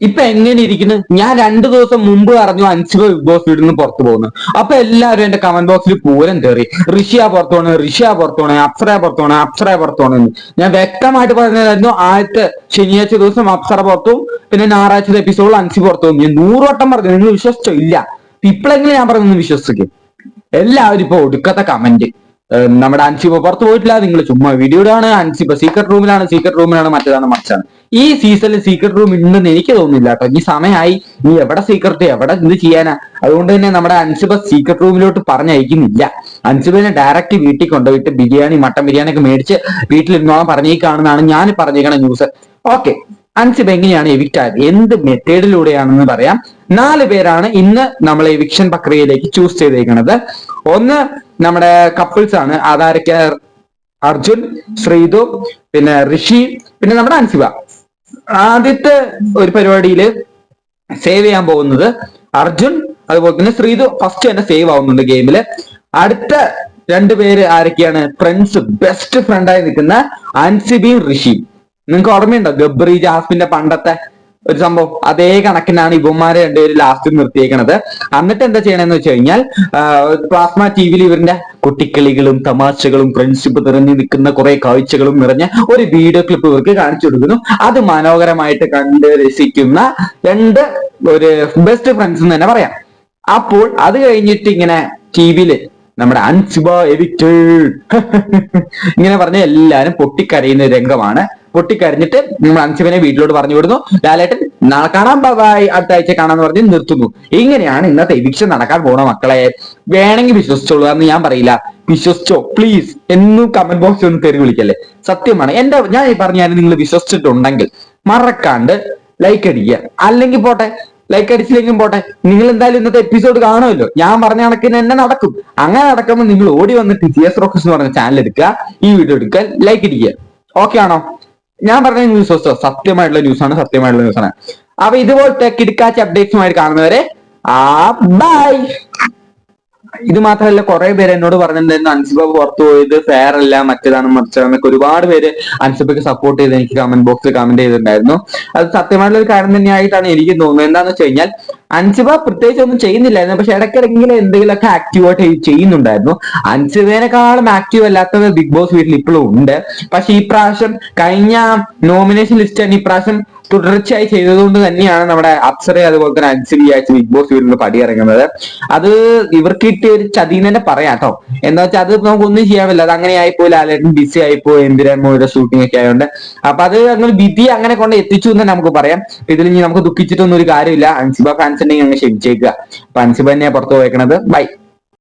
ഇപ്പൊ എങ്ങനെ ഇരിക്കുന്നു? ഞാൻ രണ്ടു ദിവസം മുമ്പ് അറിഞ്ഞു അൻസിബ ബിഗ് ബോസ് വീട്ടിൽ നിന്ന് പുറത്തു പോകുന്നു. അപ്പൊ എല്ലാവരും എന്റെ കമന്റ് ബോക്സിൽ പൂരം കയറി. ഋഷിയ പുറത്തു പോണ് ഋഷിയ പുറത്തു പോണ് അപ്സര പുറത്തു പോണ് അപ്സര പുറത്തു പോണെന്ന് ഞാൻ വ്യക്തമായിട്ട് പറഞ്ഞതായിരുന്നു ആദ്യത്തെ ശനിയാഴ്ച ദിവസം അപ്സര പുറത്തും പിന്നെ ഞായറാഴ്ചത്തെ എപ്പിസോഡിൽ അൻസി പുറത്തു ഞാൻ നൂറുവട്ടം പറഞ്ഞു നിങ്ങൾ വിശ്വസിച്ചോ? ഇല്ല. ഇപ്പോഴെങ്കിലും ഞാൻ പറഞ്ഞു വിശ്വസിക്കും. എല്ലാവരും ഇപ്പൊ ഒടുക്കത്തെ കമന്റ് നമ്മുടെ അൻസിബ പുറത്ത് പോയിട്ടില്ല. നിങ്ങൾ ചുമ്മാ വീഡിയോ വീഡിയോയിലാണ് അൻസിബ സീക്രട്ട് റൂമിലാണ് സീക്രട്ട് റൂമിലാണ് മറ്റേതാണ് മറിച്ചാണ് ഈ സീസണിൽ സീക്രട്ട് റൂം ഉണ്ടെന്ന് എനിക്ക് തോന്നുന്നില്ല കേട്ടോ. ഈ സമയമായി നീ എവിടെ സീക്രട്ട് എവിടെ ഇത് ചെയ്യാനാ? അതുകൊണ്ട് തന്നെ നമ്മുടെ അൻസിബ സീക്രട്ട് റൂമിലോട്ട് പറഞ്ഞയക്കുന്നില്ല. അൻസിബിനെ ഡയറക്റ്റ് വീട്ടിൽ കൊണ്ടുപോയിട്ട് ബിരിയാണി മട്ടൻ ബിരിയാണി ഒക്കെ മേടിച്ച് വീട്ടിലിരുന്നോളം പറഞ്ഞേക്കാണെന്നാണ് ഞാൻ പറഞ്ഞേക്കണ ന്യൂസ് ഓക്കെ അൻസിബ എങ്ങനെയാണ് എവിക്റ്റ് ആയത്? എന്ത് മെത്തേഡിലൂടെയാണെന്ന് പറയാം. നാല് പേരാണ് ഇന്ന് നമ്മൾ എവിക്ഷൻ പ്രക്രിയയിലേക്ക് ചൂസ് ചെയ്തേക്കുന്നത് ഒന്ന് നമ്മുടെ കപ്പിൾസ് ആണ്. അതാരൊക്കെ അർജുൻ ശ്രീതു പിന്നെ ഋഷി പിന്നെ നമ്മുടെ അൻസിബ ആദ്യത്തെ ഒരു പരിപാടിയിൽ സേവ് ചെയ്യാൻ പോകുന്നത് അർജുൻ അതുപോലെ തന്നെ ശ്രീതു ഫസ്റ്റ് തന്നെ സേവ് ആവുന്നുണ്ട് ഗെയിമിൽ അടുത്ത രണ്ടുപേര് ആരൊക്കെയാണ്? ഫ്രണ്ട്സ് ബെസ്റ്റ് ഫ്രണ്ടായി നിൽക്കുന്ന അൻസിബിയും ഋഷിയും. നിങ്ങൾക്ക് ഓർമ്മയുണ്ടോ? ഗബ്രി ജാസ്മിന്റെ പണ്ടത്തെ ഒരു സംഭവം. അതേ കണക്കിനാണ് ഇവന്മാരെ രണ്ടുപേരും ലാസ്റ്റ് നിർത്തിയേക്കണത്. എന്നിട്ട് എന്താ ചെയ്യണമെന്ന് വെച്ച് കഴിഞ്ഞാൽ പ്ലാസ്മ ടി വിയിൽ ഇവരുടെ കുട്ടിക്കളികളും തമാശകളും ഫ്രണ്ട്ഷിപ്പ് നിറഞ്ഞു നിൽക്കുന്ന കുറെ കാഴ്ചകളും നിറഞ്ഞ ഒരു വീഡിയോ ക്ലിപ്പ് ഇവർക്ക് കാണിച്ചു കൊടുക്കുന്നു. അത് മനോഹരമായിട്ട് കണ്ട് രസിക്കുന്ന രണ്ട് ഒരു ബെസ്റ്റ് ഫ്രണ്ട്സ് എന്ന് തന്നെ പറയാം. അപ്പോൾ അത് കഴിഞ്ഞിട്ട് ഇങ്ങനെ ടി വിയിൽ നമ്മുടെ അൻസിബ എഡിറ്റ് ഇങ്ങനെ പറഞ്ഞ എല്ലാരും പൊട്ടിക്കരയുന്ന രംഗമാണ്. പൊട്ടിക്കരഞ്ഞിട്ട് അൻസിബിനെ വീട്ടിലോട്ട് പറഞ്ഞു വിടുന്നു. ലാലേട്ടൻ നാളെ കാണാൻ ബാബായി അടുത്ത ആഴ്ച കാണാന്ന് പറഞ്ഞ് നിർത്തുന്നു. ഇങ്ങനെയാണ് ഇന്നത്തെ എവിക്ഷൻ നടക്കാൻ പോണ മക്കളെ. വേണമെങ്കിൽ വിശ്വസിച്ചോളൂ എന്ന് ഞാൻ പറയില്ല. വിശ്വസിച്ചോ? പ്ലീസ് എന്നും കമന്റ് ബോക്സിൽ ഒന്ന് തെറി വിളിക്കല്ലേ. സത്യമാണ് എന്റെ ഞാൻ ഈ പറഞ്ഞാൽ നിങ്ങൾ വിശ്വസിച്ചിട്ടുണ്ടെങ്കിൽ മറക്കാണ്ട് ലൈക്ക് അടിക്കുക. അല്ലെങ്കിൽ പോട്ടെ ലൈക്ക് അടിച്ചില്ലെങ്കിലും പോട്ടെ നിങ്ങൾ എന്തായാലും ഇന്നത്തെ എപ്പിസോഡ് കാണുമല്ലോ. ഞാൻ പറഞ്ഞ കണക്കിന് എന്നെ നടക്കും. അങ്ങനെ നടക്കുമ്പോൾ നിങ്ങൾ ഓടി വന്നിട്ട് ജി എസ് റോക്കസ് എന്ന് പറഞ്ഞ ചാനൽ എടുക്കുക ഈ വീഡിയോ എടുക്കുക ലൈക്ക് അടിക്കുക. ഓക്കെ ആണോ? ഞാൻ പറഞ്ഞ ന്യൂസ് ഹോസ്റ്റോ സത്യമായിട്ടുള്ള ന്യൂസാണ് സത്യമായിട്ടുള്ള ന്യൂസാണ് അപ്പൊ ഇതുപോലത്തെ കിടക്കാച്ച അപ്ഡേറ്റ്സുമായി കാണുന്നവരെ ആ ബൈ ഇത് മാത്രമല്ല കുറെ പേര് എന്നോട് പറഞ്ഞിട്ടുണ്ടായിരുന്നു അൻസിബ പുറത്തു പോയത്? ഫെയർ അല്ല മറ്റേതാണ് മറിച്ചതെന്നൊക്കെ ഒരുപാട് പേര് അൻസിബയ്ക്ക് സപ്പോർട്ട് ചെയ്ത് എനിക്ക് കമന്റ് ബോക്സിൽ കമന്റ് ചെയ്തിട്ടുണ്ടായിരുന്നു. അത് സത്യമായിട്ടുള്ള ഒരു കാര്യം തന്നെയായിട്ടാണ് എനിക്ക് തോന്നുന്നത്. എന്താണെന്ന് വെച്ച് കഴിഞ്ഞാൽ അൻസിബ പ്രത്യേകിച്ച് ഒന്നും ചെയ്യുന്നില്ലായിരുന്നു. പക്ഷെ ഇടയ്ക്കിടയ്ക്കെങ്കിലും എന്തെങ്കിലുമൊക്കെ ആക്റ്റീവായിട്ട് ചെയ്യുന്നുണ്ടായിരുന്നു. അൻസിബേനെക്കാളും ആക്റ്റീവ് അല്ലാത്തത് ബിഗ് ബോസ് വീട്ടിൽ ഇപ്പോഴും ഉണ്ട്. പക്ഷെ ഈ പ്രാവശ്യം കഴിഞ്ഞ നോമിനേഷൻ ലിസ്റ്റ് തന്നെ ഈ പ്രാവശ്യം തുടർച്ചയായി ചെയ്തതുകൊണ്ട് തന്നെയാണ് നമ്മുടെ അപ്സറെ അതുപോലെ തന്നെ അൻസിബി ആയിട്ട് ബിഗ് ബോസ് വീട്ടിൽ പടിയിറങ്ങുന്നത്. അത് ഇവർക്ക് കിട്ടിയ ഒരു ചതീന്ന് തന്നെ പറയാം കേട്ടോ. എന്താ വെച്ചാൽ അത് നമുക്കൊന്നും ചെയ്യാൻ പറ്റില്ല. അത് അങ്ങനെ ആയിപ്പോയി ലാലേട്ടൻ ബിസി ആയിപ്പോയി എന്തിരാമോയുടെ ഷൂട്ടിംഗ് ഒക്കെ ആയതുകൊണ്ട് അപ്പൊ അത് അങ്ങനെ വിധി അങ്ങനെ കൊണ്ട് എത്തിച്ചു എന്ന് നമുക്ക് പറയാം. ഇതിൽ ഇനി നമുക്ക് ദുഃഖിച്ചിട്ടൊന്നും ഒരു കാര്യമില്ല. അൻസിബ ഫാൻസ് ഉണ്ടെങ്കിൽ അങ്ങ് ക്ഷമിച്ചേക്കുക അപ്പൊ അൻസിബ തന്നെയാണ് പുറത്തു പോയേക്കണത്. ബൈ